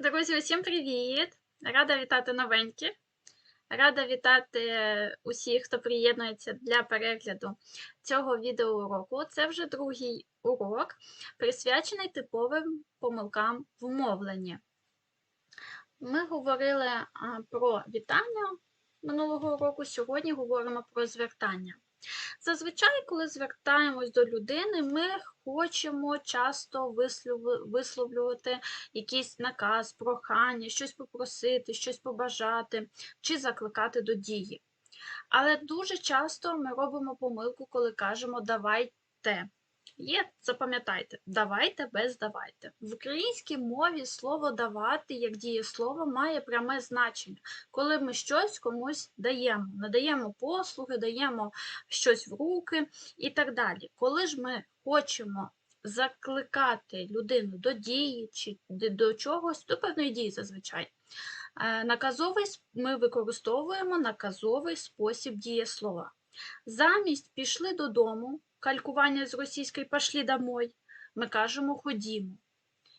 Друзі, усім привіт! Рада вітати новенькі. Рада вітати усіх, хто приєднується для перегляду цього відеоуроку. Це вже другий урок, присвячений типовим помилкам в мовленні. Ми говорили про вітання минулого року, сьогодні говоримо про звертання. Зазвичай, коли звертаємось до людини, ми хочемо часто висловлювати якийсь наказ, прохання, щось попросити, щось побажати чи закликати до дії. Але дуже часто ми робимо помилку, коли кажемо давайте. Є, запам'ятайте, давайте без давайте. В українській мові слово давати як дієслово має пряме значення, коли ми щось комусь даємо, надаємо послуги, даємо щось в руки і так далі. Коли ж ми хочемо закликати людину до дії чи до чогось, до певної дії зазвичай. е, Наказовий ми використовуємо наказовий спосіб дієслова. Замість пішли додому, калькування з російської пішли домой, ми кажемо ходімо.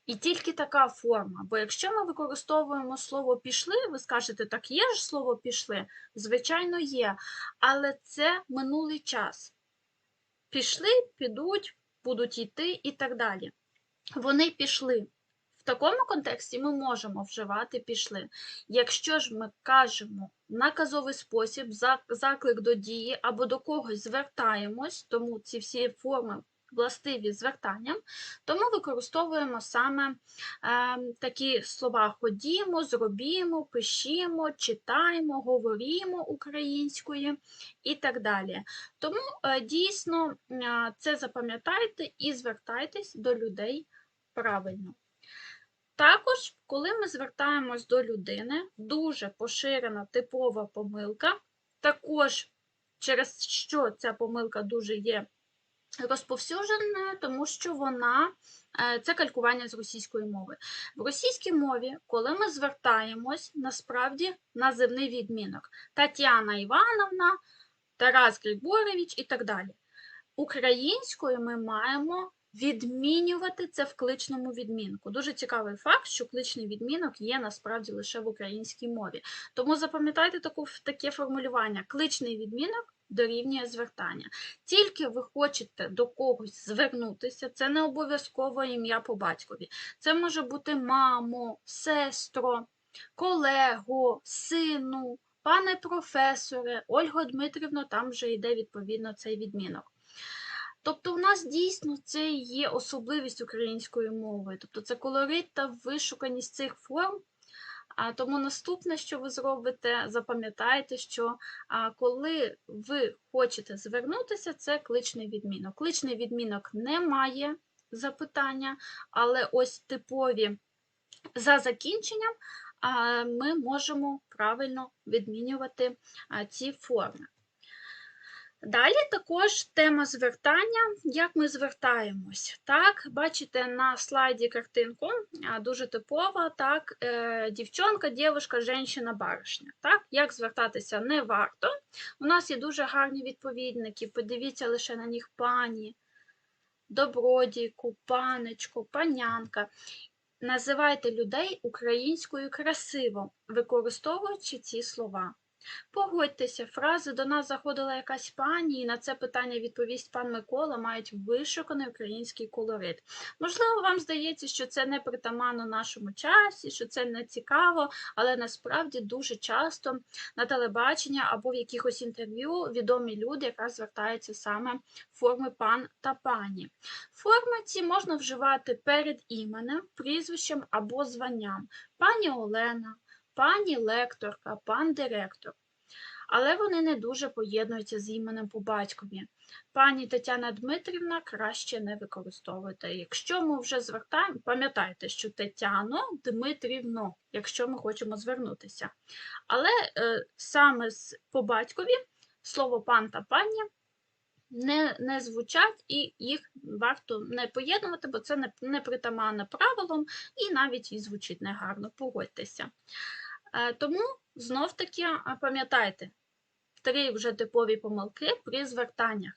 І тільки така форма. Бо якщо ми використовуємо слово пішли, ви скажете, так є ж слово пішли? Звичайно, є. Але це минулий час. Пішли, підуть, будуть йти і так далі. Вони пішли. В такому контексті ми можемо вживати пішли. Якщо ж ми кажемо наказовий спосіб, заклик до дії або до когось звертаємось, тому ці всі форми властиві звертанням, тому використовуємо саме е, такі слова ходімо, зробімо, пишімо, читаємо, говорімо українською і так далі. Тому е, дійсно е, це запам'ятайте і звертайтесь до людей правильно. Також, коли ми звертаємось до людини, дуже поширена типова помилка, також через що ця помилка дуже є розповсюдженою, тому що вона е, це калькування з російської мови. В російській мові, коли ми звертаємось, насправді називний відмінок Тетяна Івановна, Тарас Григорович і так далі. Українською ми маємо відмінювати це в кличному відмінку. Дуже цікавий факт, що кличний відмінок є насправді лише в українській мові. Тому запам'ятайте таку, таке формулювання: кличний відмінок дорівнює звертання. Тільки ви хочете до когось звернутися, це не обов'язково ім'я по батькові. Це може бути мамо, сестро, колего, сину, пане професоре, Ольго Дмитрівно, там вже йде відповідно цей відмінок. Тобто у нас дійсно це є особливість української мови, тобто це колорит та вишуканість цих форм. А тому наступне, що ви зробите, запам'ятайте, що а, коли ви хочете звернутися, це кличний відмінок. Кличний відмінок не має запитання, але ось типові за закінченням а, ми можемо правильно відмінювати а, ці форми. Далі також тема звертання, як ми звертаємось. Так, бачите на слайді картинку, дуже типова, так, е, дівчонка, дівчинка, жінка, баришня. Так, як звертатися не варто. У нас є дуже гарні відповідники, подивіться лише на них пані, добродійку, панечко, панянка. Називайте людей українською красиво, використовуючи ці слова. Погодьтеся, фрази до нас заходила якась пані, і на це питання відповість пан Микола мають вишуканий український колорит. Можливо, вам здається, що це не притаманно нашому часі, що це не цікаво, але насправді дуже часто на телебачення або в якихось інтерв'ю відомі люди якраз звертаються саме форми пан та пані. Форми ці можна вживати перед іменем, прізвищем або званням. Пані Олена, пані лекторка, пан директор. Але вони не дуже поєднуються з іменем по батькові. Пані Тетяна Дмитрівна краще не використовуйте. Якщо ми вже звертаємо, пам'ятайте, що Тетяно Дмитрівно, якщо ми хочемо звернутися. Але е, саме з по батькові слово пан та пані не, не звучать, і їх варто не поєднувати, бо це не, не притаманне правилам і навіть і звучить негарно. Погодьтеся. Е, Тому знов таки пам'ятайте три вже типові помилки при звертаннях.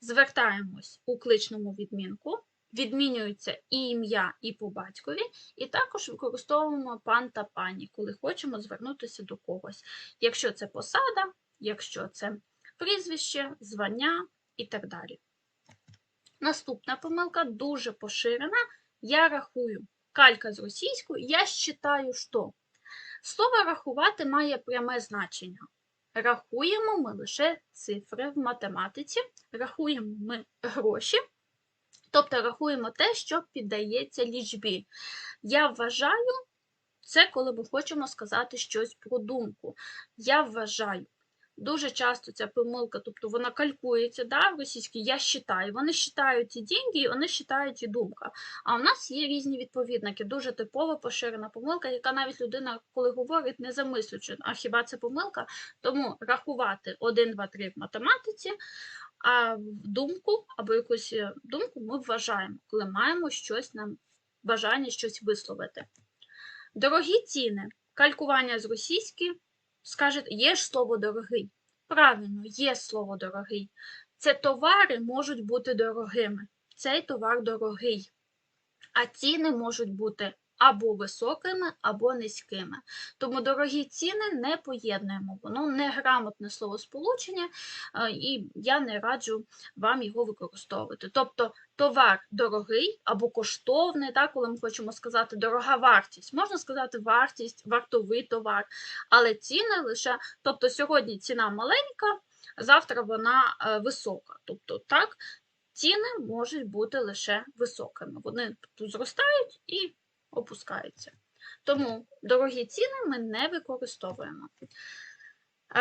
Звертаємось у кличному відмінку, відмінюється і ім'я, і по батькові, і також використовуємо пан та пані, коли хочемо звернутися до когось. Якщо це посада, якщо це прізвище, звання і так далі. Наступна помилка дуже поширена. Я рахую. Калька з російською, я считаю, що. Слово рахувати має пряме значення. Рахуємо ми лише цифри в математиці, рахуємо ми гроші, тобто рахуємо те, що піддається лічбі. Я вважаю, це коли ми хочемо сказати щось про думку. Я вважаю. Дуже часто ця помилка, тобто вона калькується да, в російській, я считаю. Вони считають і деньги, вони считають і думка. А у нас є різні відповідники, дуже типова поширена помилка, яка навіть людина, коли говорить, не замислюючи, а хіба це помилка? Тому рахувати 1, 2, 3 в математиці, а думку або якусь е, думку ми вважаємо, коли маємо щось нам бажання щось висловити. Дорогі ціни, калькування з російської, скажете, є ж слово дорогий. Правильно, є слово дорогий. Це товари можуть бути дорогими. Цей товар дорогий. А ціни можуть бути або високими, або низькими. Тому дорогі ціни не поєднуємо. Воно неграмотне словосполучення, е, і я не раджу вам його використовувати. Тобто товар дорогий або коштовний, так, коли ми хочемо сказати дорога вартість. Можна сказати вартість, вартовий товар, але ціни лише, тобто сьогодні ціна маленька, завтра вона е, висока. Тобто, так, ціни можуть бути лише високими. Вони зростають і опускаються. Тому дорогі ціни ми не використовуємо.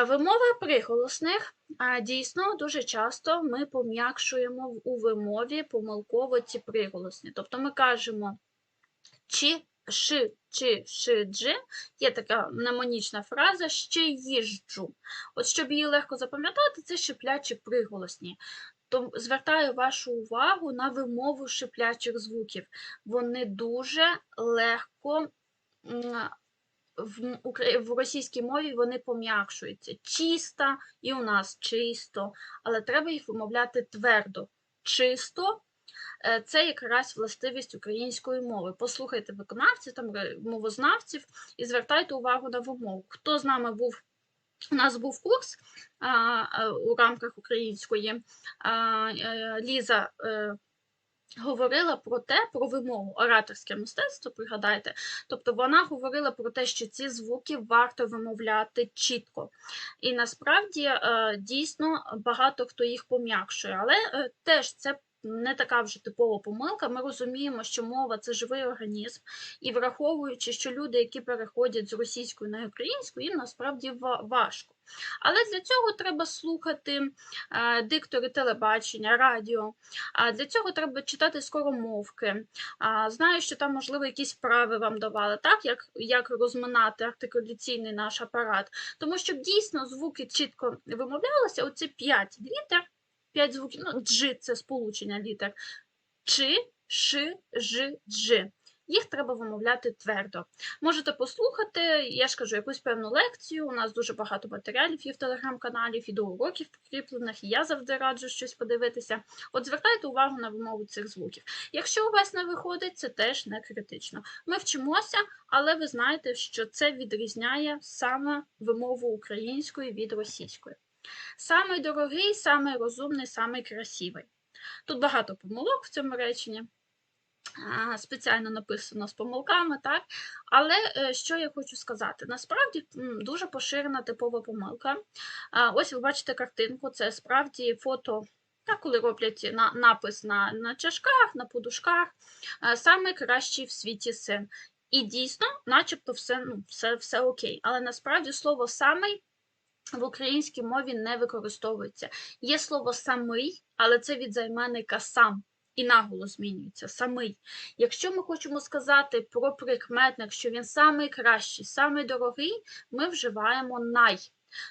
Вимова приголосних. Дійсно, дуже часто ми пом'якшуємо у вимові помилково ці приголосні. Тобто ми кажемо чи, ши, чи, ши, джи. Є така мнемонічна фраза ще їжджу. От щоб її легко запам'ятати, це шиплячі приголосні. То звертаю вашу увагу на вимову шиплячих звуків. Вони дуже легко в російській мові вони пом'якшуються. Чиста і у нас чисто, але треба їх вимовляти твердо. Чисто е, це якраз властивість української мови. Послухайте виконавців, там е, мовознавців і звертайте увагу на вимову. Хто з нами був? У нас був курс а, а, у рамках української. А, е, Ліза е, говорила про те, про вимову, ораторське мистецтво, пригадайте. Тобто вона говорила про те, що ці звуки варто вимовляти чітко. І насправді е, дійсно багато хто їх пом'якшує, але е, теж це. Не така вже типова помилка. Ми розуміємо, що мова це живий організм, і враховуючи, що люди, які переходять з російської на українську, їм насправді важко. Але для цього треба слухати е, диктори телебачення, радіо. А для цього треба читати скоромовки. Знаю, що там, можливо, якісь вправи вам давали, так? Як, як розминати артикуляційний наш апарат. Тому щоб дійсно звуки чітко вимовлялися, оці 5 літер, 5 звуків, ну, дж це сполучення літер. Чи, ши, жи, джи. Їх треба вимовляти твердо. Можете послухати, я ж кажу, якусь певну лекцію. У нас дуже багато матеріалів є в телеграм-каналі, відеоуроків прикріплених, і я завжди раджу щось подивитися. От звертайте увагу на вимову цих звуків. Якщо у вас не виходить, це теж не критично. Ми вчимося, але ви знаєте, що це відрізняє саме вимову української від російської. Самий дорогий, самий розумний, самий красивий. Тут багато помилок в цьому реченні. Спеціально написано з помилками, так? Але е, що я хочу сказати? Насправді дуже поширена типова помилка. Ось ви бачите картинку, це справді фото, так, коли роблять на, напис на, на чашках, на подушках. Саме кращий в світі син. І дійсно, начебто, все, ну, все, все окей. Але насправді слово самий в українській мові не використовується. Є слово самий, але це від займенника сам. І наголос змінюється самий. Якщо ми хочемо сказати про прикметник, що він самий кращий, самий дорогий, ми вживаємо най.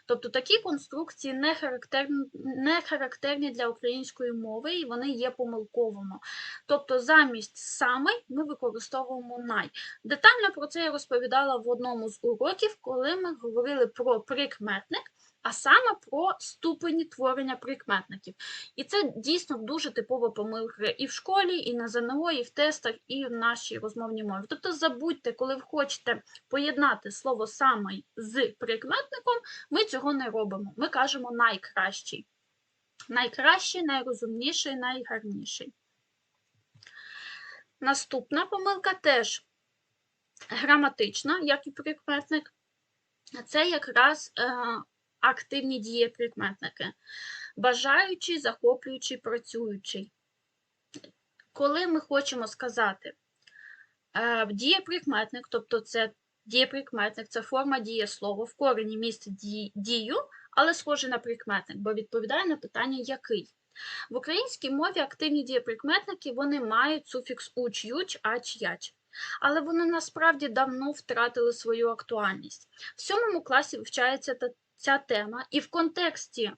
Тобто такі конструкції не характерні, не характерні для української мови і вони є помилковими. Тобто замість саме ми використовуємо най. Детально про це я розповідала в одному з уроків, коли ми говорили про прикметник а саме про ступені творення прикметників. І це дійсно дуже типова помилка і в школі, і на ЗНО, і в тестах, і в нашій розмовній мові. Тобто забудьте, коли ви хочете поєднати слово саме з прикметником, ми цього не робимо. Ми кажемо найкращий. Найкращий, найрозумніший, найгарніший. Наступна помилка теж граматична, як і прикметник. Це якраз е, активні дієприкметники. Бажаючий, захоплюючий, працюючий. Коли ми хочемо сказати е, дієприкметник, тобто це дієприкметник, це форма дієслова, в корені містить дію, але схоже на прикметник, бо відповідає на питання який. В українській мові активні дієприкметники вони мають суфікс уч, юч, ач, яч. Але вони насправді давно втратили свою актуальність. В сьомому класі вивчається ця тема, і в контексті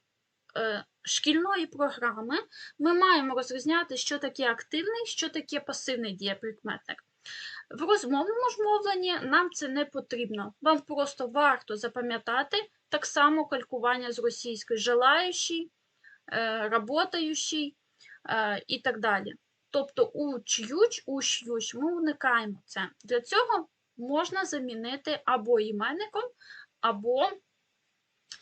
е, шкільної програми ми маємо розрізняти, що таке активний, що таке пасивний дієприкметник. В розмовному ж мовленні нам це не потрібно. Вам просто варто запам'ятати так само калькування з російської желаючий, е, работаючий е, і так далі. Тобто уч-юч, уш-ющ, ми уникаємо це. Для цього можна замінити або іменником, або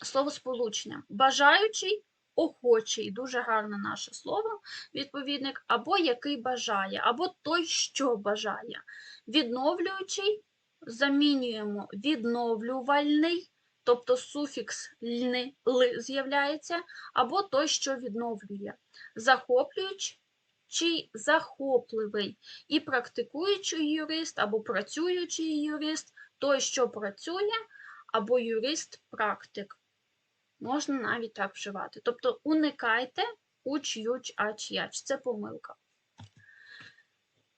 словосполученням. Бажаючий, охочий, дуже гарне наше слово, відповідник, або який бажає, або той, що бажає. Відновлюючий замінюємо відновлювальний, тобто суфікс ли з'являється, або той, що відновлює. Захоплюючий чи захопливий і практикуючий юрист або працюючий юрист, той, що працює, або юрист-практик. Можна навіть так вживати. Тобто уникайте уч, юч, ач, яч. Це помилка.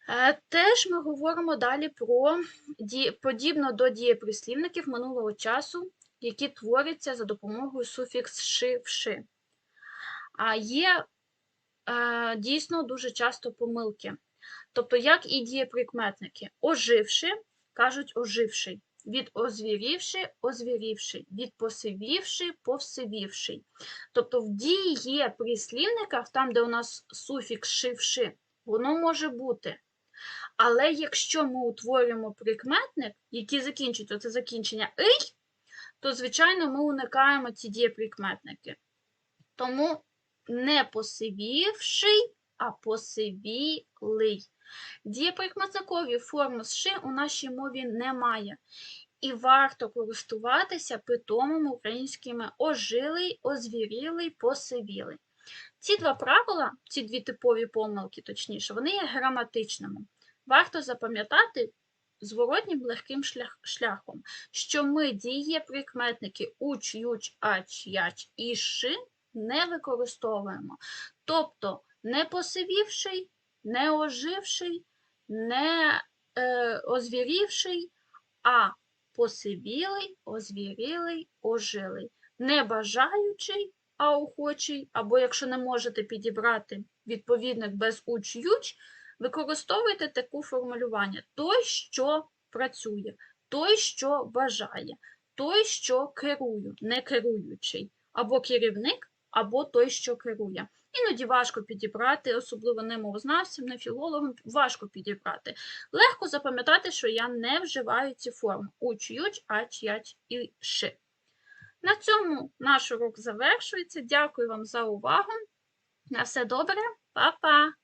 Е, Теж ми говоримо далі про подібно до дієприслівників минулого часу, які творяться за допомогою суфікс ши вши. А є е, дійсно дуже часто помилки. Тобто, як і дієприкметники. Оживши, кажуть оживший. Від озвірівши, озвірівши, від посивівши, повсивівши. Тобто в дієприслівниках, там, де у нас суфікс шивши, воно може бути. Але якщо ми утворюємо прикметник, який закінчується це закінчення «ий», то, звичайно, ми уникаємо ці дієприкметники. Тому не посивівший, а посивілий. Дієприкметникові форми з «ши» у нашій мові немає. І варто користуватися питомими українськими ожилий, озвірілий, посивілий. Ці два правила, ці дві типові помилки, точніше, вони є граматичними. Варто запам'ятати зворотнім легким шлях, шляхом, що ми дієприкметники уч, юч, ач, яч і ши не використовуємо. Тобто не посивівший, не оживший, не е, озвірівший, а посивілий, озвірілий, ожилий. Не бажаючий, а охочий, або якщо не можете підібрати відповідник без уч-юч, використовуйте таку формулювання: той, що працює, той, що бажає, той, що керую, не керуючий, або керівник, або той, що керує. Іноді важко підібрати, особливо не мовознавцям, не філологам, важко підібрати. Легко запам'ятати, що я не вживаю ці форми уч, юч, ач, яч і ши. На цьому наш урок завершується. Дякую вам за увагу. На все добре, Па-па!